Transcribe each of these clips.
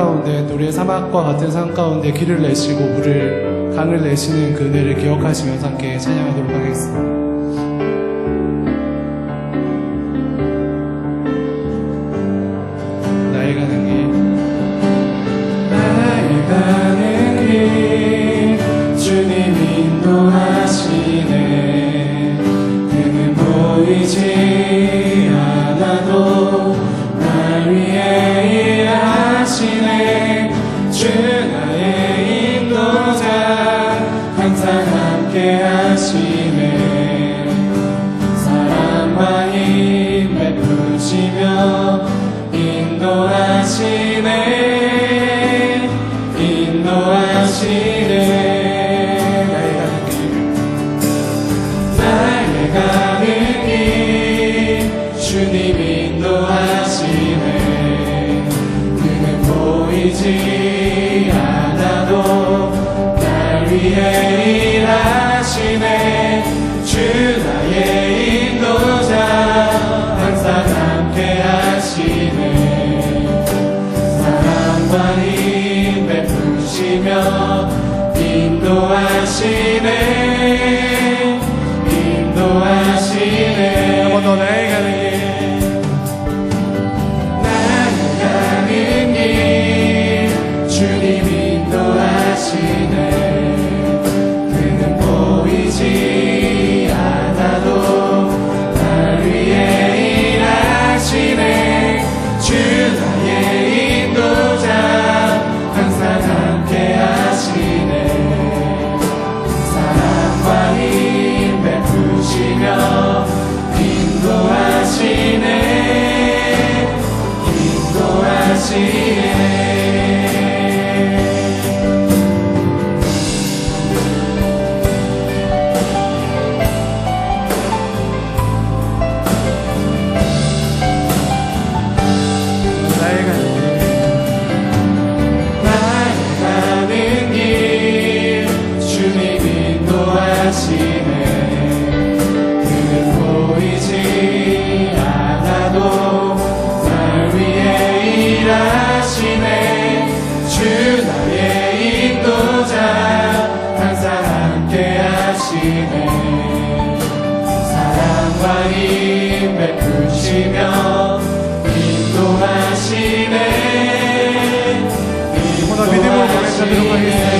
가운데 노래 사막과 같은 산 가운데 길을 내시고 물을 강을 내시는 그들을 기억하시면서 함께 찬양하도록 하겠습니다. Santo Deus. Eh? 주시네 사랑과 힘 베푸시며 인도하시네. 인도하시네. 믿음으로 보내서 들어가겠습니다.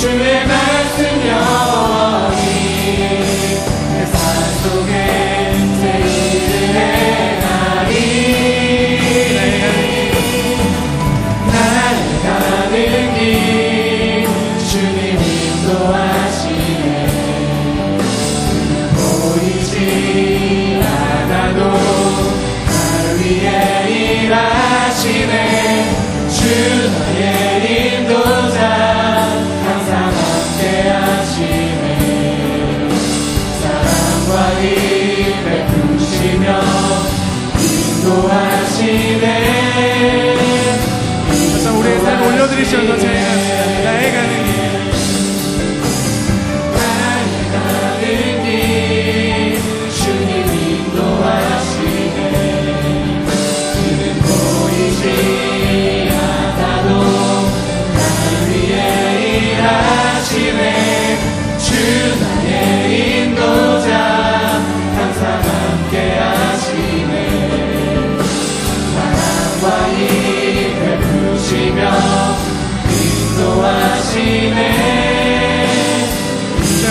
Düşüremezsin ya. baba 谢谢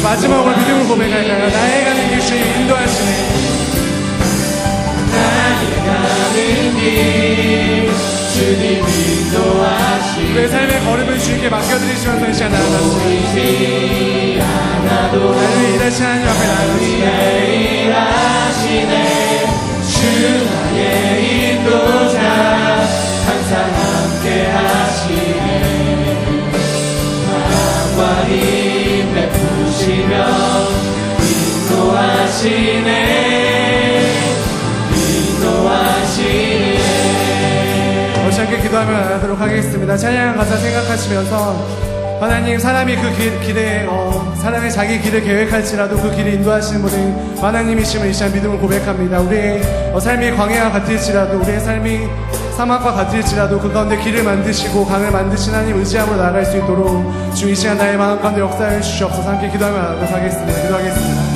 마지막으로 믿음을 고백할까요? 나의 가는 길 주님 인도하시네. 주님 인도하시 내 삶의 걸음을 주님께 맡겨드리시면서 이 시간 나아가시네. 나를 일하시 하나님 앞에 나아가시네. 주 나의 인도자 다시 함께 기도하며 나가도록 하겠습니다. 찬양 가사 생각하시면서 하나님 사람이 그 길, 길에 어, 사람의 자기 길을 계획할지라도 그 길을 인도하시는 분은 하나님이심을 이 시간 믿음을 고백합니다. 우리의 어, 삶이 광야와 같을지라도 우리의 삶이 사막과 같을지라도 그 가운데 길을 만드시고 강을 만드신 하나님 의지함으로 나아갈 수 있도록 주 이 시간 나의 마음 가운데 역사해 주시옵소서 함께 기도하며 나가도록 하겠습니다. 기도하겠습니다.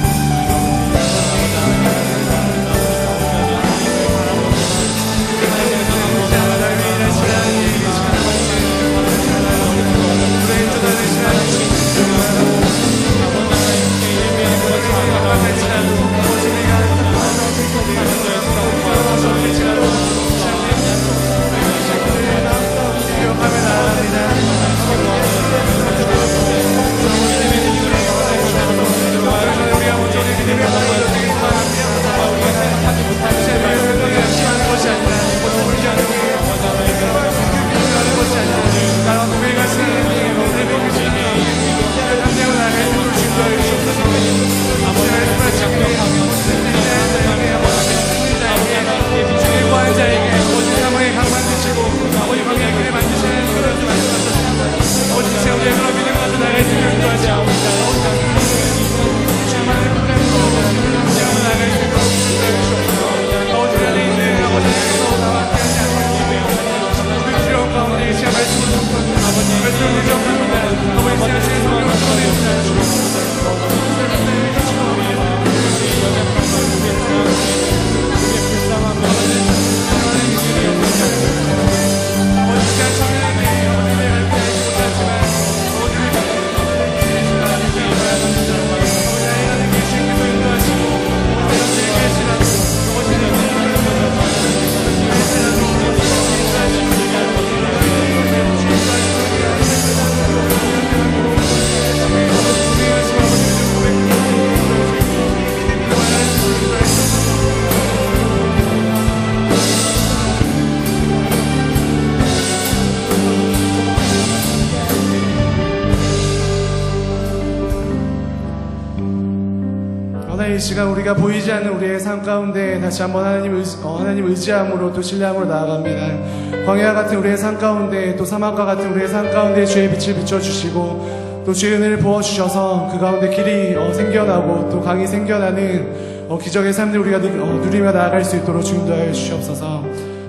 이 시간 우리가 보이지 않는 우리의 삶 가운데 다시 한번 하나님 의지, 어, 하나님 의지함으로 또 신뢰함으로 나아갑니다. 광야 같은 우리의 삶 가운데 또 사막과 같은 우리의 삶 가운데 주의 빛을 비춰주시고 또 주의 은혜를 부어주셔서 그 가운데 길이 어, 생겨나고 또 강이 생겨나는 어, 기적의 삶을 우리가 누, 어, 누리며 나아갈 수 있도록 주인도하여 주시옵소서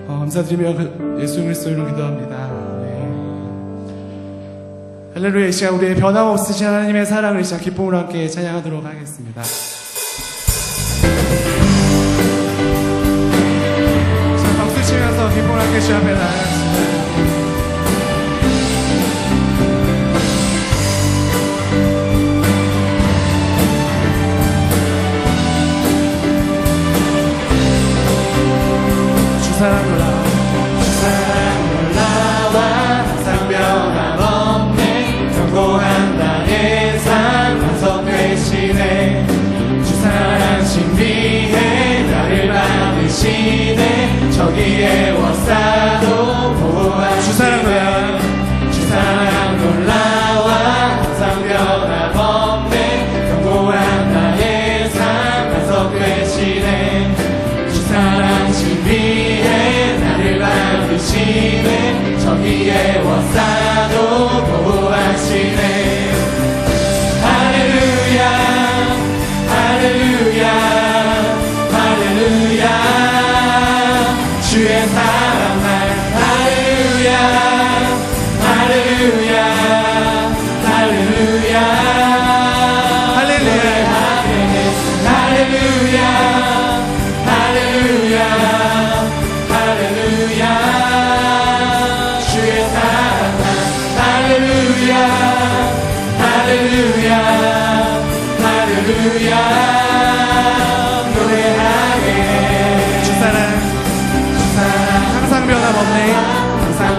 어, 감사드리며 그 예수 그리스도 이름 기도합니다. 네. 할렐루야 이 시간 우리의 변함없으신 하나님의 사랑을 이 시간 기쁨으로 함께 찬양하도록 하겠습니다. 치면서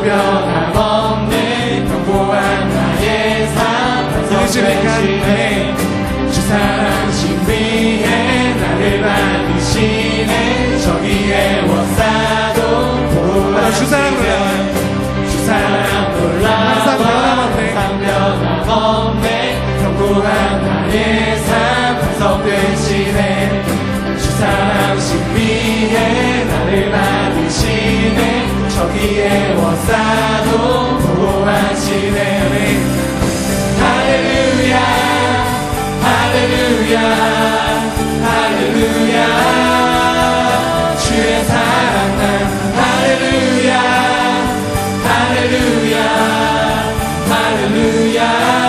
변함없네 평범한 나의 삶? 완성되시네. 주 사랑 신비해. 나를 받으시네. 저기에 워싸도 보호하시네. 주 사랑 놀라워요. 주 사랑 놀라워. 항상 변함없네. 항상 변함없네. 평범한 나의 삶 완성되시네 주 사랑 신비해. 나를 받으시네 저기에 워싸도 보호하시네 할렐루야 할렐루야 할렐루야. 주의 사랑 난 할렐루야 할렐루야 할렐루야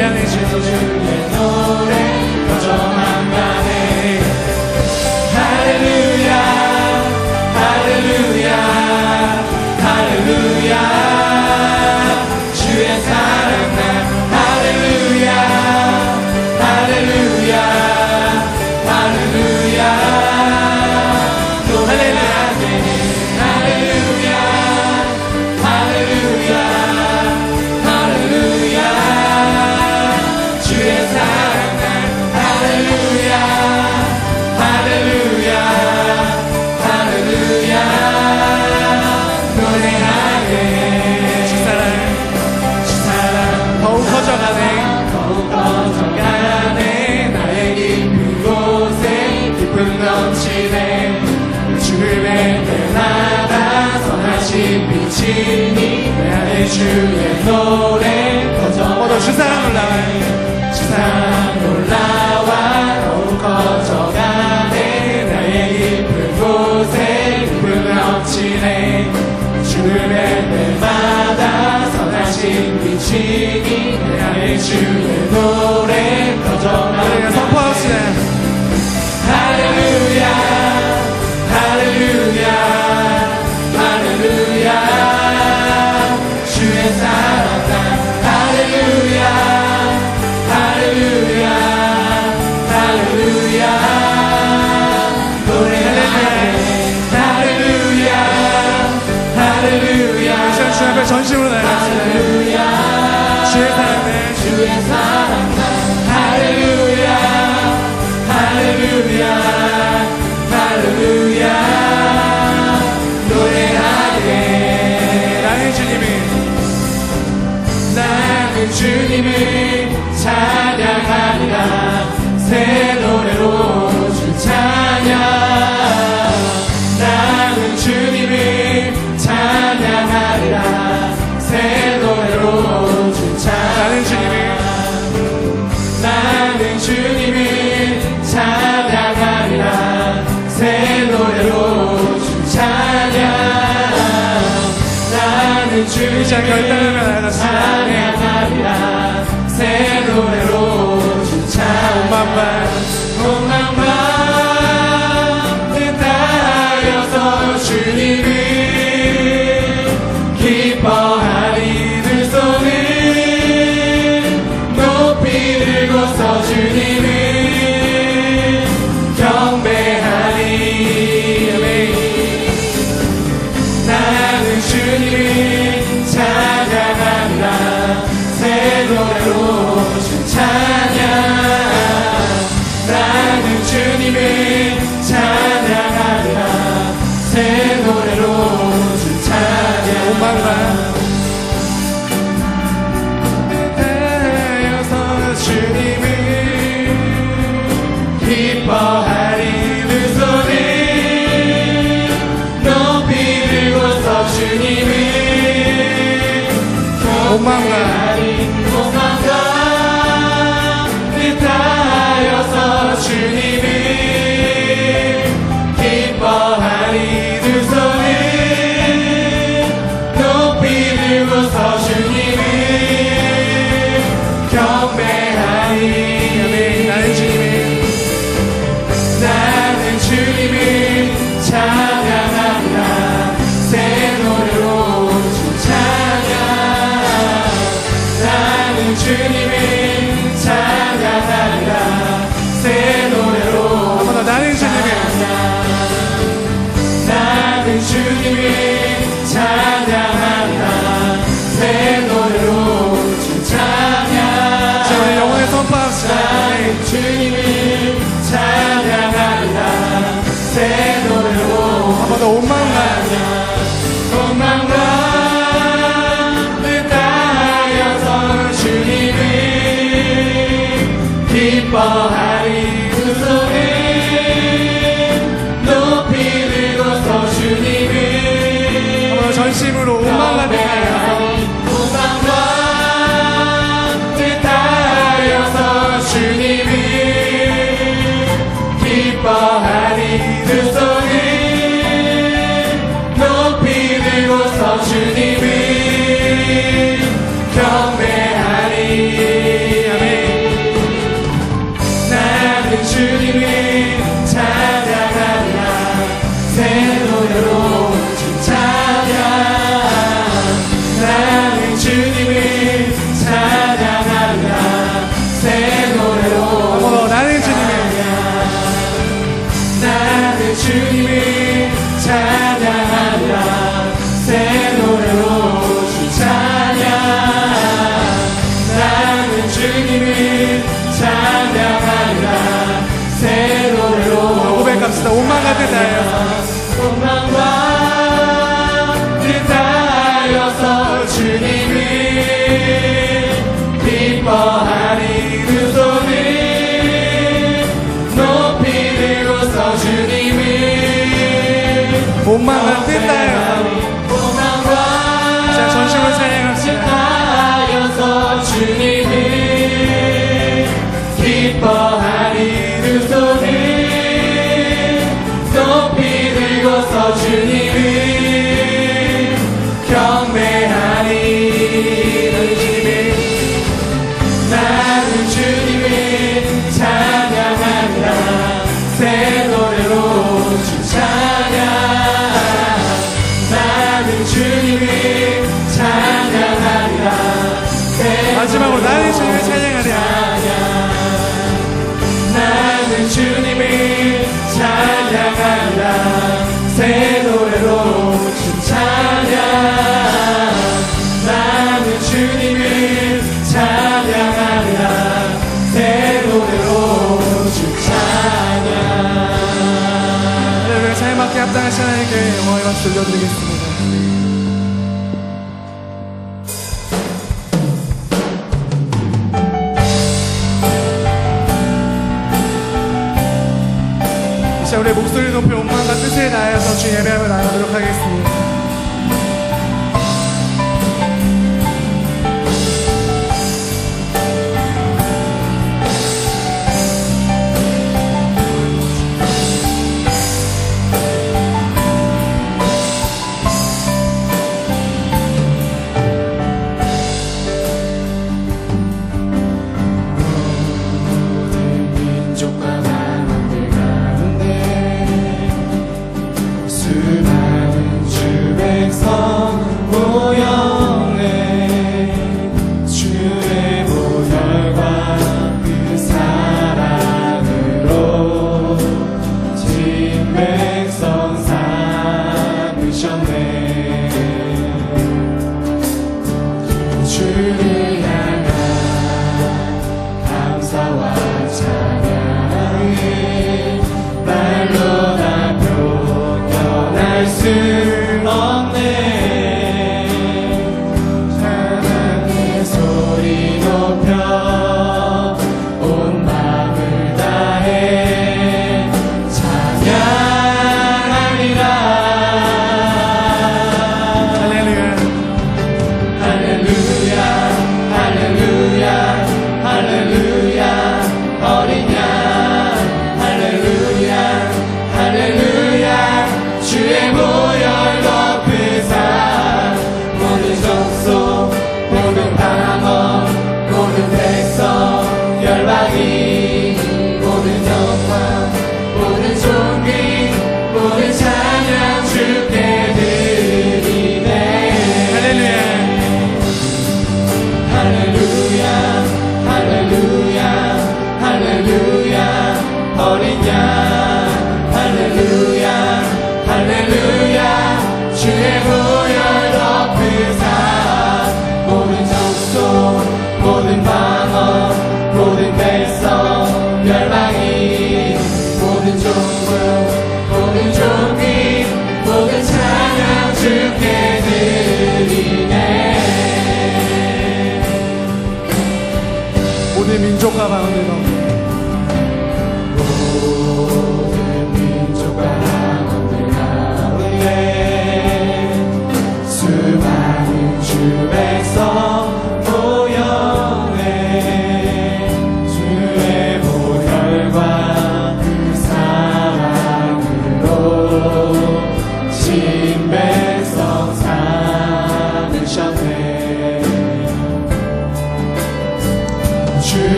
빛 빛이니 내 안에 주의 노래 어, 너 주사랑 커져가네 놀라와 더욱 커져가네. 나의 깊은 곳에 기쁨 넘치네. 주를 뵐 때마다 선하신 빛이니. 내 안에 주의 노래 우리가 커져가네 주님을 찬양하리라. 새 노래로 주 찬양. 나는 주님을 찬양하리라. 새 노래로 주 찬양. 나는 주님을 찬양하리라. 새 노래로 주 찬양. 나는 주님을 uma Navidad. 들려드리겠습니다. 자, 우리 목소리 높여 온만과 뜻을 다해서 주 예배함을 나가도록 하겠습니다.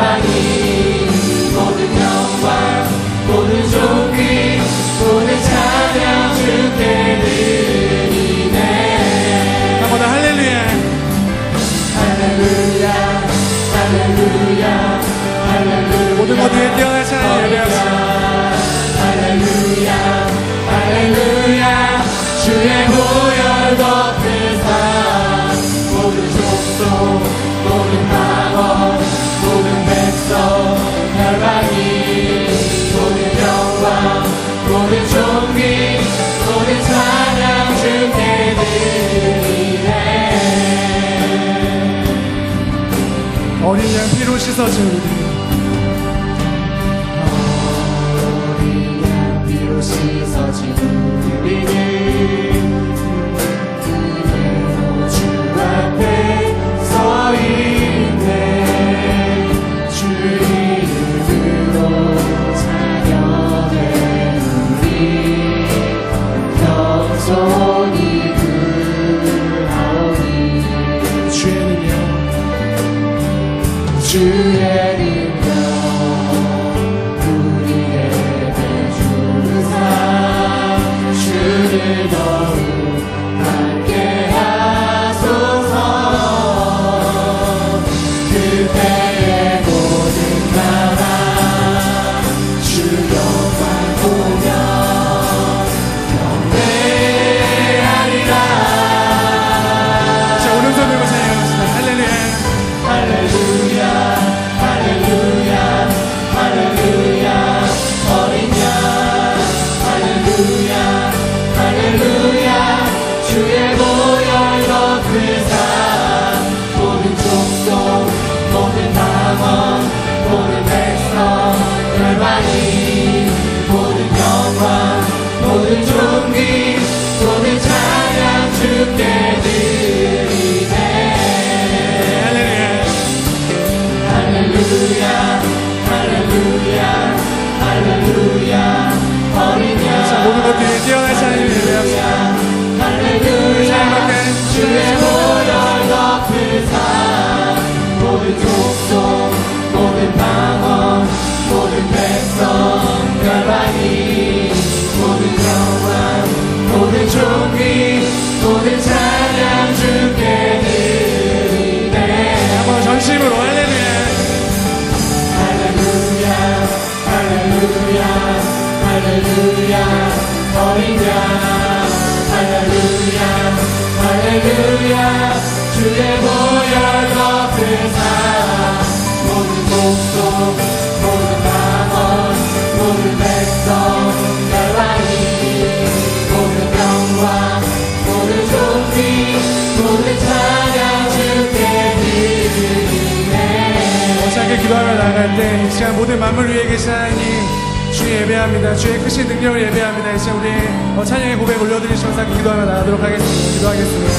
somebody 감사하죠 우리 할렐루야. 주의 보혈 덮은 사람 모든 목소 모든 남원 모든 백성 열방이. 모든 영광 모든 존귀 모든 찬양 주께 드리네. 어색하게 기도하며 나갈 때이 시간 모든 만물 위에 계신 하나님. 주 예배합니다. 주의 크신 능력을 예배합니다. 이 시간 우리 어, 찬양의 고백 올려드리시면서 기도하며 나가도록 하겠습니다. 기도하겠습니다.